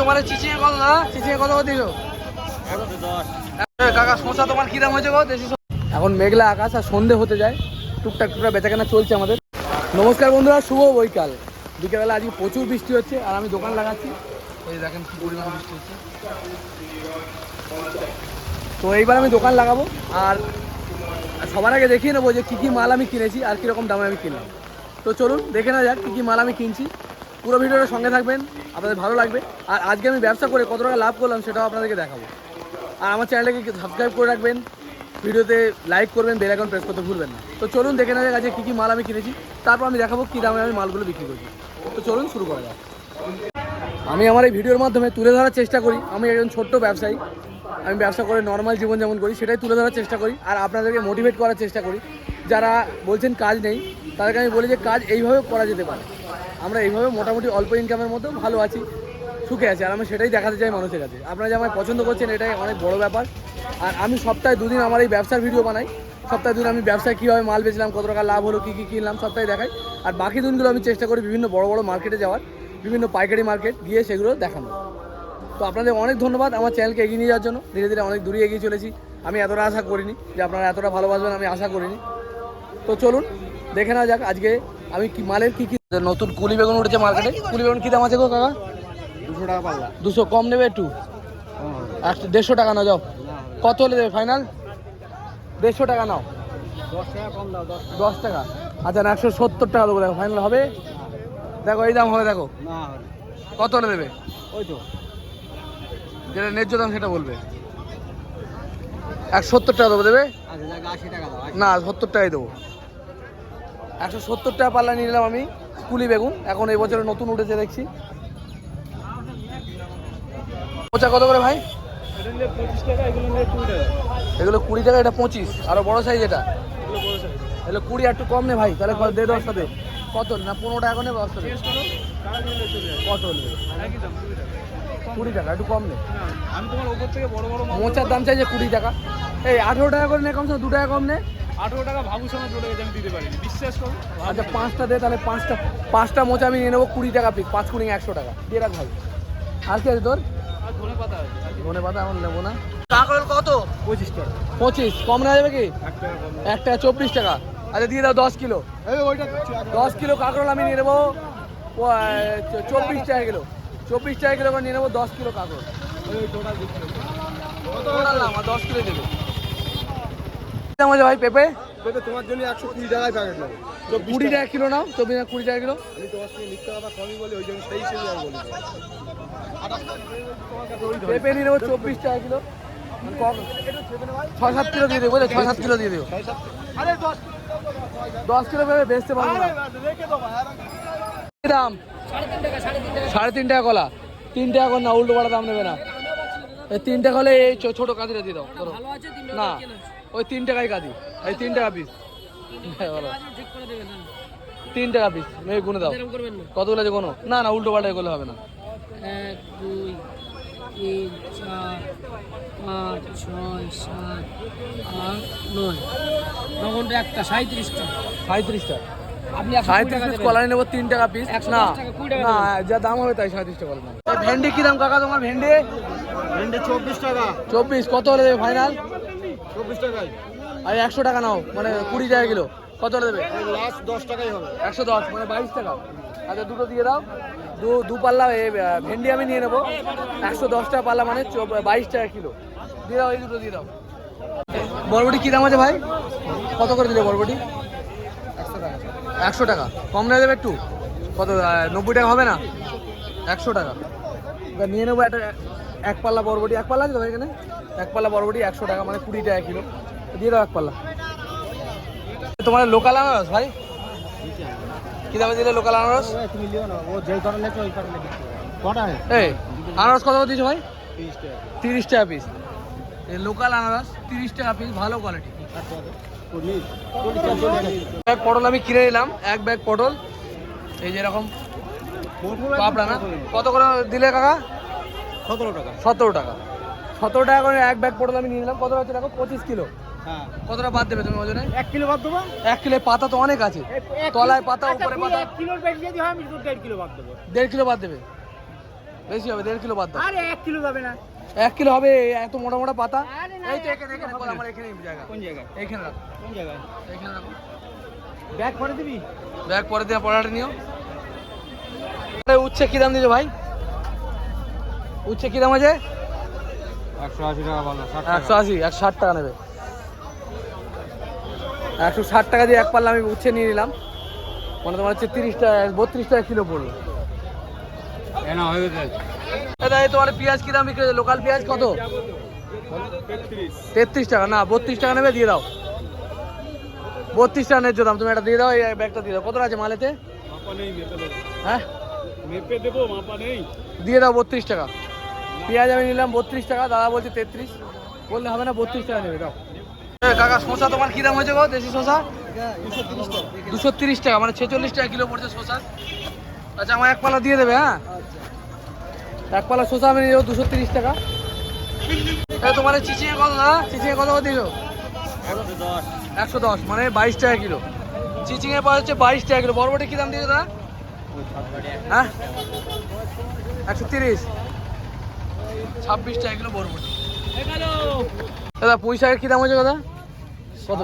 তোমার চিচিয়ে কত না চিচিয়ে কত দিছো কাকা শশা তোমার কি দাম হয়েছে গো? দেশি? এখন মেঘলা আকাশ আর সন্ধে হতে যায়। টুকটাক টুকটাক বেচাকেনা চলছে আমাদের। নমস্কার বন্ধুরা, শুভ বৈকাল। বিকেলবেলা আজকে প্রচুর বৃষ্টি হচ্ছে আর আমি দোকান লাগাচ্ছি। এই দেখেন কি পরিমাণ বৃষ্টি হচ্ছে। তো এইবার আমি দোকান লাগাবো আর সবার আগে দেখিয়ে নেব যে কী কী মাল আমি কিনেছি আর কীরকম দামে আমি কিনলাম। তো চলুন, দেখে না যাক কী কী মাল আমি কিনছি। পুরো ভিডিওটা সঙ্গে থাকবেন, আপনাদের ভালো লাগবে। আর আজকে আমি ব্যবসা করে কত টাকা লাভ করলাম সেটাও আপনাদেরকে দেখাবো। আর আমার চ্যানেলটাকে সাবস্ক্রাইব করে রাখবেন, ভিডিওতে লাইক করবেন বেল আইকন প্রেস করতে ভুলবেন না। তো চলুন দেখে নেওয়া যাক কী কী মাল আমি কিনেছি, তারপর আমি দেখাবো কী দামে আমি মালগুলো বিক্রি করছি। তো চলুন শুরু করা যাক। আমি আমার এই ভিডিওর মাধ্যমে তুলে ধরার চেষ্টা করি। আমি একজন ছোট্ট ব্যবসায়ী, আমি ব্যবসা করে নর্মাল জীবন যেমন করি, সেটাই তুলে ধরার চেষ্টা করি আর আপনাদেরকে মোটিভেট করার চেষ্টা করি। যারা বলছেন কাজ নেই, তাদেরকে আমি বলি যে কাজ এইভাবে করা যেতে পারে। আমরা এইভাবে মোটামুটি অল্প ইনকামের মধ্যেও ভালো আছি, সুখে আছি, আর আমি সেটাই দেখাতে চাই মানুষের কাছে। আপনারা যে আমায় পছন্দ করছেন, এটাই অনেক বড় ব্যাপার। আর আমি সপ্তাহে দুদিন আমার এই ব্যবসার ভিডিও বানাই। সপ্তাহে দুদিন আমি ব্যবসায় কীভাবে মাল বেচলাম, কত টাকা লাভ হলো, কী কী কিনলাম সপ্তাহে দেখাই। আর বাকি দিনগুলো আমি চেষ্টা করি বিভিন্ন বড় বড় মার্কেটে যাওয়ার, বিভিন্ন পাইকারি মার্কেট গিয়ে সেগুলো দেখানো। তো আপনাদের অনেক ধন্যবাদ আমার চ্যানেলকে এগিয়ে নিয়ে যাওয়ার জন্য। ধীরে ধীরে অনেক দূরে এগিয়ে চলেছি। আমি এতটা আশা করিনি যে আপনারা এতটা ভালোবাসবেন, আমি আশা করিনি। তো চলুন, দেখে নেওয়া যাক আজকে আমি কি মালের কি কি নতুন কুলি বেগুন উঠেছে মার্কেটে কুলি বেগুন কি দাম আছে গো কাকা? দুশো টাকা পাল্লা। দুশো কম নেবে একটু? একশো দেড়শো টাকা নাও যাও। কত হলে দেবে ফাইনাল দেড়শো টাকা নাও। দশ টাকা আচ্ছা না একশো সত্তর টাকা দেবো দেখো ফাইনাল হবে। দেখো এই দাম হবে দেখো। কত হলে দেবে? ওই তো। যেটা ন্যায্য দাম সেটা বলবে। এক সত্তর টাকা দেবো দেবে? আচ্ছা না সত্তর টাকাই দেবো। একশো সত্তর টাকা পাল্লা নিলাম আমি, কুলি বেগুন। এখন এই বছরে নতুন উঠেছে, দেখছি। মোচা কত করে ভাই? এগুলো কুড়ি টাকা, এটা পঁচিশ। আরও বড় সাইজ এটা। এগুলো কুড়ি একটু কম নে ভাই, তাহলে কত দে দশ সাথে কত? না, পনেরো টাকা করে দশ সাথে কুড়ি টাকা, একটু কম নে। মোচার দাম চাইছে কুড়ি টাকা। এই আঠেরো টাকা করে নে, কমসে কম দু টাকা কম নে। আঠেরো টাকা ভাবুর সঙ্গে চলে গেছে আমি দিতে পারিনি বিশ্বাস করো। আচ্ছা পাঁচটা দে তাহলে পাঁচটা পাঁচটা মোচা আমি নিয়ে নেব কুড়ি টাকা পিস পাঁচ কুড়ি একশো টাকা। দিয়ে রাখ ভাই। আর কি আছে তোর? ধনে পাতা আছে। ধনে পাতা এখন নেব না। কাঁকড়ের কত? পঁচিশ টাকা। পঁচিশ কম নেওয়া যাবে কি? এক টাকা কম এক টাকা চব্বিশ টাকা। আচ্ছা দিয়ে দাও দশ কিলো। ওইটা দশ কিলো কাঁকরোল আমি নিয়ে নেব। চব্বিশ টাকা কিলো। চব্বিশ টাকা কিলো করে নিয়ে নেব দশ কিলো না আমার দশ কিলো দেবে। দাম আছে ভাই পেঁপে? পেঁপে তোমার জন্য একশো কুড়ি টাকায় প্যাকেট নেব। কুড়ি টাকা কিলো নাও চব্বিশ টাকা কুড়ি টাকা কিলো। আমি তোমার সঙ্গে মিথ্যা কথা কমই বলি ওই জন্য সেই হিসেবে আমি বলি। পেঁপে নিয়ে নেব চব্বিশ টাকা কিলো। ছয় সাত কিলো দিয়ে দেবো ছয় সাত কিলো দিয়ে দেবো। দশ কিলো পেঁপে বেচতে পারব না। হ্যাঁ দাম? সাড়ে তিন টাকা কলা। তিন টাকা করে না উল্টো পাল্টা দাম নেবে না। এই তিন টাকা হলে এই ছোট কাঁদিটা দিয়ে দাও না। ওই তিন টাকায় কাঁদি এই তিন টাকা পিস তিন টাকা পিস মেয়ে গুনে দাও। কতগুলো আছে কোনো না না উল্টো পাল্টা এগুলো হবে না। এক দুই তিন চার পাঁচ ছয় সাত আট নয়। নগনটা একটা সাঁত্রিশটা সাঁত্রিশটা আপনি সাঁত্রিশ। কলা নেব তিন টাকা পিস না দশ টাকা, কুড়ি টাকা না যা দাম হবে তাই সাঁত্রিশটা কলা ভেন্ডি কি দাম কাকা তোমার ভেন্ডি? ভেন্ডি চব্বিশ টাকা। চব্বিশ কত হলে দেবে ফাইনাল চব্বিশ টাকায়। আর একশো টাকা নাও মানে কুড়ি টাকা কিলো। কত দেবে? লাস্ট দশ টাকাই হবে। একশো দশ মানে বাইশ টাকা। আচ্ছা দুটো দিয়ে দাও। দু দু পাল্লা ভেন্ডি আমি নিয়ে নেব। একশো দশ টাকা পাল্লা মানে বাইশ টাকা কিলো। দিয়ে দাও এই দুটো দিয়ে দাও। বরবটি কী দাম আছে ভাই? কত করে দিলে বরবটি? একশো টাকা। একশো টাকা। কম নিয়ে দেবে একটু? কত নব্বই টাকা হবে না? একশো টাকা। নিয়ে নেব একটা এক পাল্লা বরবটি এক পাল্লা আছে তো এখানে? এক পাল্লা বরবটি একশো টাকা মানে কুড়ি টাকা কিলো। দিয়ে দাও এক পাল্লা তোমার লোকাল আনারস ভাই? কি দামে দিলে লোকাল আনারস? আনারস কত দিয়েছ ভাই? তিরিশ টাকা পিস লোকাল আনারস, তিরিশ টাকা পিস ভালো কোয়ালিটি ব্যাগ পটল আমি কিনে নিলাম, এক ব্যাগ পটল। এই যেরকম পাপড়া না? কত করে দিলে কাকা? সতেরো টাকা। সতেরো টাকা। সতেরো টাকা করে এক ব্যাগ পটল আমি নিয়ে নিলাম। কত হচ্ছে দেখো? পঁচিশ কিলো। হ্যাঁ। কতটা বাদ দেবে তুমি ওজনে? এক কিলো বাদ দেবো? এক কিলো পাতা তো অনেক আছে। তলায় পাতা উপরে পাতা। এক কিলোর বেশি যদি হয় আমি দেড় কিলো বাদ দেবো। দেড় কিলো বাদ দেবে। বেশি হবে দেড় কিলো বাদ দাও। আরে এক কিলো যাবে না। এক কিলো হবে এত মোটা মোটা পাতা? এই তো এখানে এখানে বল আমার এখানে জায়গা। কোন জায়গায় এইখানে রাখো। কোন জায়গায়? এইখানে রাখো। ব্যাগ করে দিবি? ব্যাগ পরে দিয়ে পড়াটা নিও। আরে উচ্ছে কি দাম দিছো ভাই? উচ্ছে কি দাম আছে? একশো আশি টাকা একশো আশি একশো ষাট টাকা নেবে। একশো ষাট টাকা দিয়ে এক পাল্লা আমি উচ্ছে নিয়ে নিলাম। মানে তোমার হচ্ছে তিরিশ টাকা বত্রিশ টাকা কিলো পড়ল দাদা তোমার পেঁয়াজ কি দাম বিক্রি লোকাল পেঁয়াজ কত? তেত্রিশ টাকা না বত্রিশ টাকা নেবে দিয়ে দাও। বত্রিশ টাকা ন্যায্য দাম তুমি এটা দিয়ে দাও এই ব্যাগটা দিয়ে দাও। কত আছে মালেতে? হ্যাঁ? দিয়ে দাও বত্রিশ টাকা। পেঁয়াজ আমি নিলাম বত্রিশ টাকা, দাদা বলছে তেত্রিশ। বললে হবে না, বত্রিশ টাকা নেবে, দাও। কাকা, শসা তোমার কি দাম হয়েছে গো, দেশি শসা? দুশো তিরিশ টাকা মানে ছেচল্লিশ টাকা কিলো পড়ছে শসা। আচ্ছা আমার এক পালা দিয়ে দেবে হ্যাঁ? এক পালা শসা আমি নিয়ে যাব, দুশো তিরিশ টাকা। তোমার চিচিঙে কত, দাদা? চিচিঙে কত দিল? একশো দশ মানে বাইশ টাকা কিলো। চিচিঙে পাওয়া হচ্ছে বাইশ টাকা কিলো। বরবটি কি দাম দিয়েছ, দাদা? হ্যাঁ? একশো তিরিশ। ছাব্বিশ টাকা কিলো বরবটি। দাদা পুঁই শাকের কী দাম হয়েছে দাদা? কত?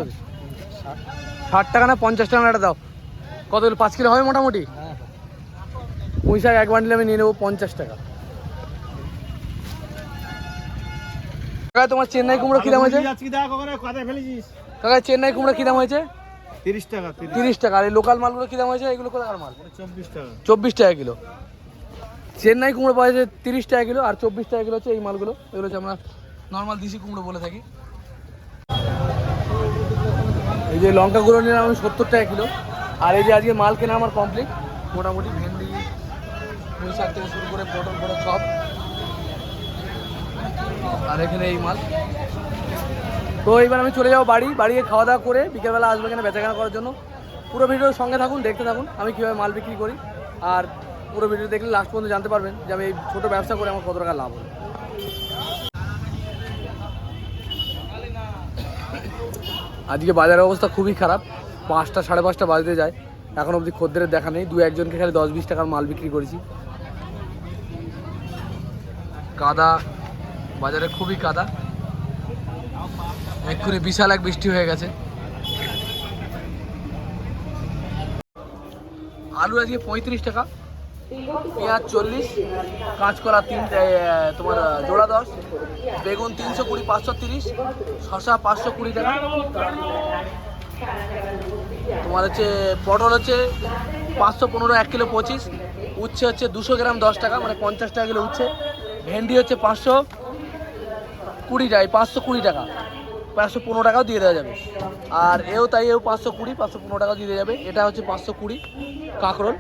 ষাট টাকা না পঞ্চাশ টাকা এটা দাও। কত কিলো পাঁচ কিলো হবে মোটামুটি? পুঁই শাক এক বান্ডিল আমি নিয়ে নেব পঞ্চাশ টাকা। কাকা তোমার চেন্নাই কুমড়ো কী দাম হয়েছে? কাকা চেন্নাই কুমড়ো কী দাম হয়েছে? তিরিশ টাকা তিরিশ। টাকা। আর এই লোকাল মালগুলো কী দাম হয়েছে? এগুলো কোথাকার মাল? চব্বিশ টাকা। চব্বিশ টাকা কিলো। চেন্নাই কুমড়ো পাওয়া যাচ্ছে তিরিশ টাকা কিলো আর চব্বিশ টাকা কিলো হচ্ছে এই মালগুলো। এগুলো হচ্ছে আমরা নর্মাল দেশি কুমড়ো বলে থাকি। এই যে লঙ্কাগুলো নিলাম আমি সত্তর টাকা কিলো। আর এই যে আজকে মাল কেনা আমার কমপ্লিট মোটামুটি ভেন্ডি, পুঁই শাক থেকে শুরু করে পটল পটল সব। আর এখানে এই মাল। তো এইবার আমি চলে যাব বাড়ি বাড়ি খাওয়া দাওয়া করে বিকেলবেলা আসব এখানে বেচাকেনা করার জন্য। পুরো ভিডিওর সঙ্গে থাকুন, দেখতে থাকুন, আমি কীভাবে মাল বিক্রি করি। আর পুরো ভিডিও দেখলে লাস্ট পর্যন্ত জানতে পারবেন যে আমি এই ছোটো ব্যবসা করে আমার কত টাকা লাভ আজকে বাজারের অবস্থা খুবই খারাপ। পাঁচটা, সাড়ে পাঁচটা বাজতে যায়। এখন অবধি খদ্দের দেখা নেই। দু একজনকে খালি দশ বিশ টাকার মাল বিক্রি করেছি। কাদা, বাজারে খুবই কাদা। এক্ষুনি বিশাল এক বৃষ্টি হয়ে গেছে। আলু আজকে পঁয়ত্রিশ টাকা। পেঁয়াজ চল্লিশ, কাঁচকলা তিন তোমার জোড়া দশ, বেগুন তিনশো কুড়ি, পাঁচশো তিরিশ শশা পাঁচশো কুড়ি টাকা। তোমার হচ্ছে পটল হচ্ছে পাঁচশো পনেরো, এক কিলো পঁচিশ, উচ্ছে হচ্ছে দুশো গ্রাম দশ টাকা মানে পঞ্চাশ টাকা কিলো উচ্ছে। ভেন্ডি হচ্ছে পাঁচশো কুড়ি টাকা পাঁচশো কুড়ি টাকা। পাঁচশো পনেরো টাকাও দিয়ে দেওয়া যাবে। আর এও তাই এও পাঁচশো কুড়ি, পাঁচশো পনেরো টাকাও দিয়ে দেওয়া যাবে। এটা হচ্ছে পাঁচশো কুড়ি কাঁকরোল।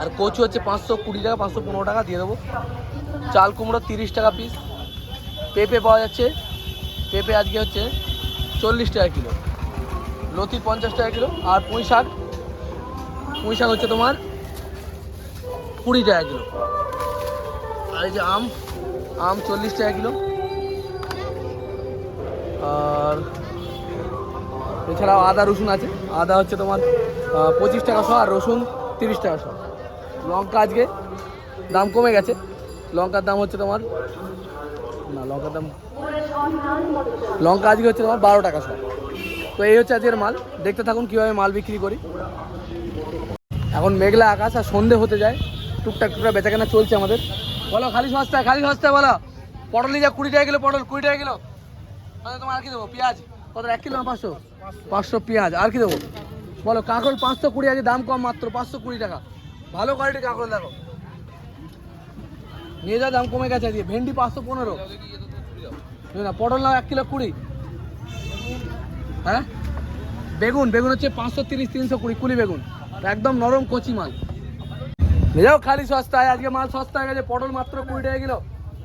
আর কচু হচ্ছে পাঁচশো কুড়ি টাকা, পাঁচশো পনেরো টাকা, দিয়ে দেবো। চাল কুমড়ো তিরিশ টাকা পিস পেঁপে পাওয়া যাচ্ছে। পেঁপে আজকে হচ্ছে চল্লিশ টাকা কিলো। লতি পঞ্চাশ টাকা কিলো। আর পুঁই শাক। পুঁই শাক হচ্ছে তোমার কুড়ি টাকা কিলো। আর এই যে আম আম চল্লিশ টাকা কিলো। আর এছাড়াও আদা রসুন আছে। আদা হচ্ছে তোমার পঁচিশ টাকা শো আর রসুন তিরিশ টাকা শো। লঙ্কা আজকে দাম কমে গেছে। লঙ্কার দাম হচ্ছে তোমার, না, লঙ্কার দাম লঙ্কা আজকে হচ্ছে তোমার বারো টাকা শো তো এই হচ্ছে আজকের মাল। দেখতে থাকুন কীভাবে মাল বিক্রি করি। এখন মেঘলা আকাশ আর সন্ধে হতে যায়। টুকটাক টুকটাক বেচাকেনা চলছে আমাদের। বলো, খালি সস্তায় খালি সস্তায় বলো। পটল নিয়ে যা, কুড়ি টাকা কিলো পটল, কুড়ি টাকা কিলো। আচ্ছা তোমার আর কি দেবো? পেঁয়াজ। কত, এক কিলো না পাঁচশো? পাঁচশো পেঁয়াজ। আর কি দেবো? বলো কাঁকড় পাঁচশো কুড়ি আছে দাম কম মাত্র, পাঁচশো কুড়ি টাকা। ভালো কোয়ালিটির কাঁকড় দেখো। নিয়ে যা, দাম কমে গেছে আজকে। ভেন্ডি পাঁচশো পনেরো। না, পটল নাও এক কিলো কুড়ি। হ্যাঁ? বেগুন বেগুন হচ্ছে পাঁচশো তিরিশ, তিনশো কুড়ি কুড়ি বেগুন। একদম নরম কচি মাল। যাও, খালি সস্তায়। আজকে মাল সস্তা হয়ে গেছে। পটল মাত্র কুড়ি টাকা কিলো।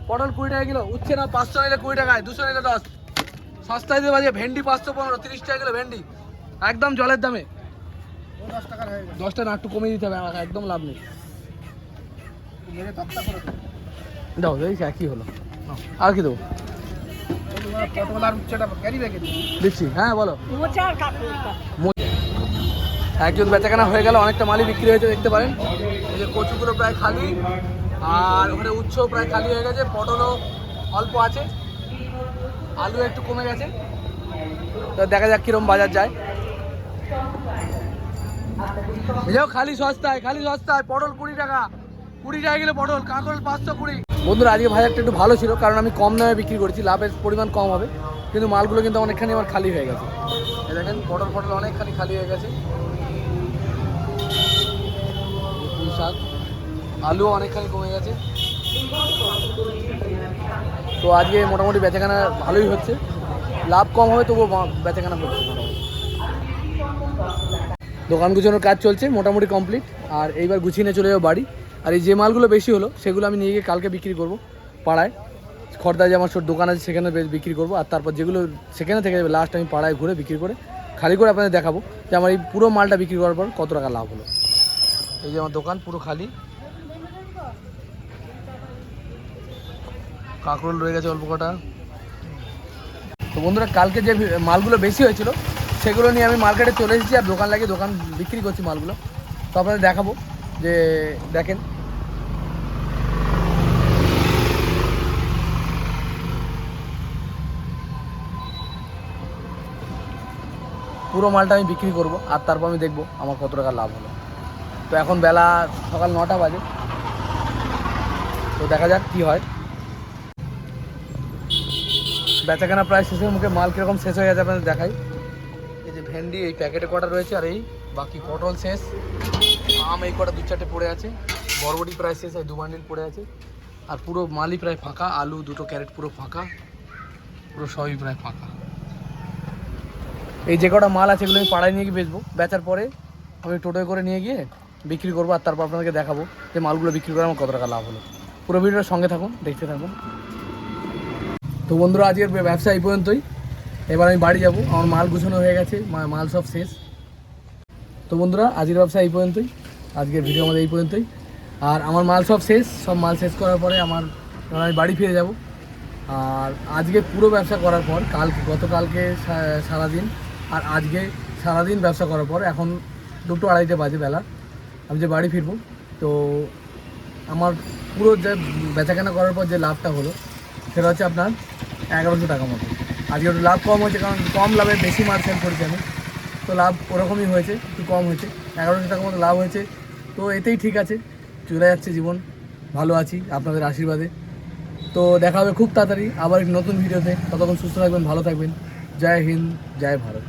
পটল কুড়ি টাকা কিলো। উচ্ছে না, পাঁচশো নিলে কুড়ি টাকায় দুশো নিলে দশ। সস্তায় দেবো ভেন্ডি পাঁচশো পনেরো, তিরিশ টাকা কিলো ভেন্ডি। একদম জলের দামে দশ টাকার হয়ে গেছে দশটা না একটু কমিয়ে দিতে হবে, আমাকে একদম লাভ নেই। দাও দেখি একই হলো। আর কি দেবো? দিচ্ছি হ্যাঁ বলো। একজন বেচাকেনা হয়ে গেল, অনেকটা মালই বিক্রি হয়েছে, দেখতে পারেন। এই যে কচুগুলো প্রায় খালি, আর ওখানে উচ্চ প্রায় খালি হয়ে গেছে, পটলও অল্প আছে, আলু একটু কমে গেছে। তো দেখা যাক কিরম বাজার যায়। যাও খালি সস্তায় খালি সস্তায়, পটল কুড়ি টাকা। কুড়ি টাকা গেলে পটল, কাঁকরোল পাঁচশো কুড়ি। বন্ধুরা, আজকে বাজারটা একটু ভালো ছিল, কারণ আমি কম দামে বিক্রি করেছি, লাভের পরিমাণ কম হবে, কিন্তু মালগুলো কিন্তু অনেকখানি আমার খালি হয়ে গেছে। দেখেন, পটল পটল অনেকখানি খালি হয়ে গেছে। শাক আলু অনেকখানি কমে গেছে। তো আজকে মোটামুটি বেচাকেনা ভালোই হচ্ছে। লাভ কম হবে, তবুও বেচাকেনা হচ্ছে দোকান গুছানোর কাজ চলছে, মোটামুটি কমপ্লিট আর এইবার গুছিয়ে নিয়ে চলে যাব বাড়ি। আর এই যে মালগুলো বেশি হলো, সেগুলো আমি নিয়ে গিয়ে কালকে বিক্রি করব পাড়ায়। খড়দা যে আমার দোকান আছে, সেখানে বিক্রি করব। আর তারপর যেগুলো সেখানে থেকে যাবে লাস্ট আমি পাড়ায় ঘুরে বিক্রি করে খালি করে আপনাদের দেখাবো যে আমার এই পুরো মালটা বিক্রি করার পর কত টাকা লাভ হলো। এই যে আমার দোকান পুরো খালি। কাঁকরোল রয়ে গেছে অল্প কটা। তো বন্ধুরা, কালকে যে মালগুলো বেশি হয়েছিল সেগুলো নিয়ে আমি মার্কেটে চলে এসেছি আর দোকান লাগিয়ে দোকান বিক্রি করছি মালগুলো। তো আপনাদের দেখাবো যে দেখেন। পুরো মালটা আমি বিক্রি করব আর তারপর আমি দেখব আমার কত টাকা লাভ হলো। তো এখন বেলা সকাল নটা বাজে। তো দেখা যাক কী হয়। বেচাকেনা প্রায় শেষের মুখে মাল কীরকম শেষ হয়ে গেছে আপনাদের দেখাই। ভেন্ডি, এই প্যাকেটে কটা রয়েছে আর এই বাকি পটল শেষ। আম এই কটা দু চারটে পড়ে আছে। বরবটি প্রায় শেষ এই দু বান্ডিল পড়ে আছে। আর পুরো মালই প্রায় ফাঁকা, আলু দুটো ক্যারেট পুরো ফাঁকা, পুরো সবই প্রায় ফাঁকা। এই যে কটা মাল আছে এগুলো আমি পাড়ায় নিয়ে গিয়ে বেচবো। বেচার পরে আমি টোটোয় করে নিয়ে গিয়ে বিক্রি করব আর তারপর আপনাদেরকে দেখাবো যে মালগুলো বিক্রি করে আমার কত টাকা লাভ হলো। পুরো ভিডিওর সঙ্গে থাকুন, দেখতে থাকুন। তো বন্ধুরা, আজকের ব্যবসা এই পর্যন্তই। এবার আমি বাড়ি যাব। আমার মাল গুছানো হয়ে গেছে মাল সব শেষ। তো বন্ধুরা, আজকের ব্যবসা এই পর্যন্তই। আজকের ভিডিও আমাদের এই পর্যন্তই। আর আমার মাল সব শেষ, সব মাল শেষ করার পরে আমার আমি বাড়ি ফিরে যাব। আর আজকে পুরো ব্যবসা করার পর, কালকে গতকালকে সারাদিন, আর আজকে সারাদিন ব্যবসা করার পর, এখন দুটো আড়াইটে বাজে বেলা। আমি যে বাড়ি ফিরবো, তো আমার পুরো যে বেচাকেনা করার পর যে লাভটা হলো, সেটা হচ্ছে আপনার এগারোশো টাকা মতো। আজকে একটু লাভ কম হয়েছে, কারণ কম লাভে বেশি মাল সেল করেছি আমি। তো লাভ ওরকমই হয়েছে, একটু কম হয়েছে। এগারোশো টাকা মতো লাভ হয়েছে। তো এতেই ঠিক আছে, চলে যাচ্ছে জীবন। ভালো আছি, আপনাদের আশীর্বাদে। তো দেখা হবে খুব তাড়াতাড়ি আবার নতুন ভিডিওতে। ততক্ষণ সুস্থ থাকবেন, ভালো থাকবেন। জয় হিন্দ, জয় ভারত।